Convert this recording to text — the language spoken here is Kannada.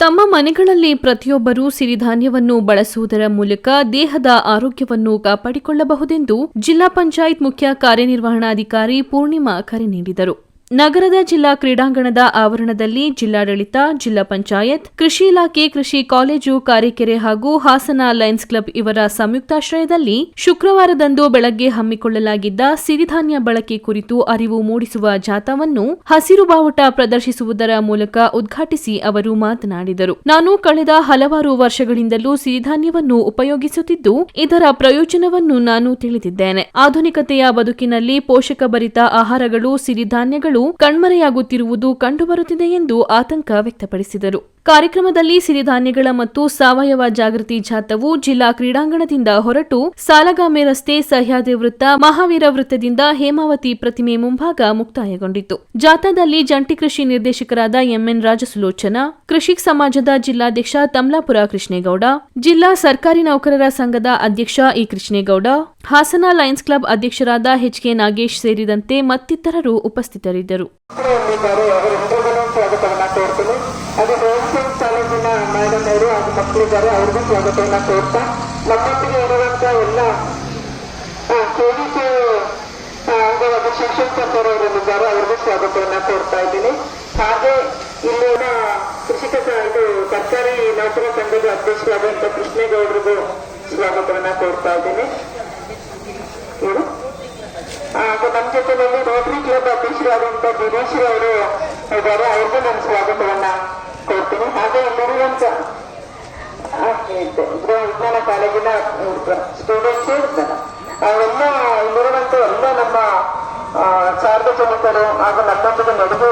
ತಮ್ಮ ಮನೆಗಳಲ್ಲಿ ಪ್ರತಿಯೊಬ್ಬರೂ ಸಿರಿಧಾನ್ಯವನ್ನು ಬಳಸುವುದರ ಮೂಲಕ ದೇಹದ ಆರೋಗ್ಯವನ್ನು ಕಾಪಾಡಿಕೊಳ್ಳಬಹುದೆಂದು ಜಿಲ್ಲಾ ಪಂಚಾಯತ್ ಮುಖ್ಯ ಕಾರ್ಯನಿರ್ವಹಣಾಧಿಕಾರಿ ಪೂರ್ಣಿಮಾ ಕರೆ ನೀಡಿದರು. ನಗರದ ಜಿಲ್ಲಾ ಕ್ರೀಡಾಂಗಣದ ಆವರಣದಲ್ಲಿ ಜಿಲ್ಲಾಡಳಿತ, ಜಿಲ್ಲಾ ಪಂಚಾಯತ್, ಕೃಷಿ ಇಲಾಖೆ, ಕೃಷಿ ಕಾಲೇಜು, ಕಾರಿಕೆರೆ ಹಾಗೂ ಹಾಸನ ಲಯನ್ಸ್ ಕ್ಲಬ್ ಇವರ ಸಂಯುಕ್ತಾಶ್ರಯದಲ್ಲಿ ಶುಕ್ರವಾರದಂದು ಬೆಳಗ್ಗೆ ಹಮ್ಮಿಕೊಳ್ಳಲಾಗಿದ್ದ ಸಿರಿಧಾನ್ಯ ಬಳಕೆ ಕುರಿತು ಅರಿವು ಮೂಡಿಸುವ ಜಾಥಾವನ್ನು ಹಸಿರು ಬಾವುಟ ಪ್ರದರ್ಶಿಸುವುದರ ಮೂಲಕ ಉದ್ಘಾಟಿಸಿ ಅವರು ಮಾತನಾಡಿದರು. ನಾನು ಕಳೆದ ಹಲವಾರು ವರ್ಷಗಳಿಂದಲೂ ಸಿರಿಧಾನ್ಯವನ್ನು ಉಪಯೋಗಿಸುತ್ತಿದ್ದು, ಇದರ ಪ್ರಯೋಜನವನ್ನು ನಾನು ತಿಳಿದಿದ್ದೇನೆ. ಆಧುನಿಕತೆಯ ಬದುಕಿನಲ್ಲಿ ಪೋಷಕಭರಿತ ಆಹಾರಗಳು ಸಿರಿಧಾನ್ಯಗಳು ಕಣ್ಮರೆಯಾಗುತ್ತಿರುವುದು ಕಂಡುಬರುತ್ತಿದೆ ಎಂದು ಆತಂಕ ವ್ಯಕ್ತಪಡಿಸಿದರು. ಕಾರ್ಯಕ್ರಮದಲ್ಲಿ ಸಿರಿಧಾನ್ಯಗಳ ಮತ್ತು ಸಾವಯವ ಜಾಗೃತಿ ಜಾಥವು ಜಿಲ್ಲಾ ಕ್ರೀಡಾಂಗಣದಿಂದ ಹೊರಟು ಸಾಲಗಾಮೆ ರಸ್ತೆ ಸಹ್ಯಾದ್ರಿ ವೃತ್ತ ಮಹಾವೀರ ವೃತ್ತದಿಂದ ಹೇಮಾವತಿ ಪ್ರತಿಮೆ ಮುಂಭಾಗ ಮುಕ್ತಾಯಗೊಂಡಿತು ಜಾಥಾದಲ್ಲಿ ಜಂಟಿ ಕೃಷಿ ನಿರ್ದೇಶಕರಾದ ಎಂಎನ್ ರಾಜಸುಲೋಚನಾ, ಕೃಷಿ ಸಮಾಜದ ಜಿಲ್ಲಾಧ್ಯಕ್ಷ ತಮ್ಲಾಪುರ ಕೃಷ್ಣೇಗೌಡ, ಜಿಲ್ಲಾ ಸರ್ಕಾರಿ ನೌಕರರ ಸಂಘದ ಅಧ್ಯಕ್ಷ E Krishnegowda, Hassan lions club ಅಧ್ಯಕ್ಷರಾದ ಎಚ್ಕೆ ನಾಗೇಶ್ ಸೇರಿದಂತೆ ಮತ್ತಿತರರು ಉಪಸ್ಥಿತರಿದ್ದರು. ಇದ್ದಾರೆ ಅವರೆಲ್ಲರಿಗೂ ಹೋಮ್ ಅದು ಹೋಲ್ಸೇಲ್ ಕಾಲೇಜಿನ ಮೇಡಮ್ ಅವರು ಹಾಗೂ ಮಕ್ಕಳಿದ್ದಾರೆ, ಅವ್ರಿಗೂ ಸ್ವಾಗತವನ್ನ ಕೋರ್ತಾ. ನಮ್ಮೊಟ್ಟಿಗೆ ಇರುವಂತ ಎಲ್ಲ ಕೆಡಿಸಿ ಅಂಗವಾದ ಶಿಕ್ಷಕ ಸರ್ ಅವರಲ್ಲಿದ್ದಾರೆ ಅವ್ರಿಗೂ ಸ್ವಾಗತವನ್ನ ಕೋರ್ತಾ ಇದ್ದೀನಿ. ಹಾಗೆ ಇಲ್ಲಿನ ಕೃಷಿಕ ಇದು ಸರ್ಕಾರಿ ನೌಕರ ಸಂಘದ ಅಧ್ಯಕ್ಷರಾದಂತ ಕೃಷ್ಣೇಗೌಡರಿಗೂ ಸ್ವಾಗತವನ್ನ ಕೋರ್ತಾ ಇದ್ದೀನಿ. ನಮ್ಮ ಜೊತೆಯಲ್ಲಿ ರೋಟರಿ ಕ್ಲಬ್ ಅಧ್ಯಕ್ಷರಾದಂತ ದಿನೇಶ್ ಅವರು ಇದ್ದಾರೆ, ಅವ್ರಿಗೂ ನನ್ನ ಸ್ವಾಗತವನ್ನ ಕೊಡ್ತೀನಿ. ಹಾಗೆ ಇಲ್ಲಿರುವಂತ ವಿಜ್ಞಾನ ಕಾಲೇಜಿನ ಸ್ಟೂಡೆಂಟ್ಸ್ ಇರ್ತಾರೆ ಅವೆಲ್ಲ ಇಲ್ಲಿರುವಂತ ಎಲ್ಲ ನಮ್ಮ ಸಾರ್ವಜನಿಕರು ಹಾಗೂ ನಮ್ಮೊಂದಿಗೆ ನಡೆದು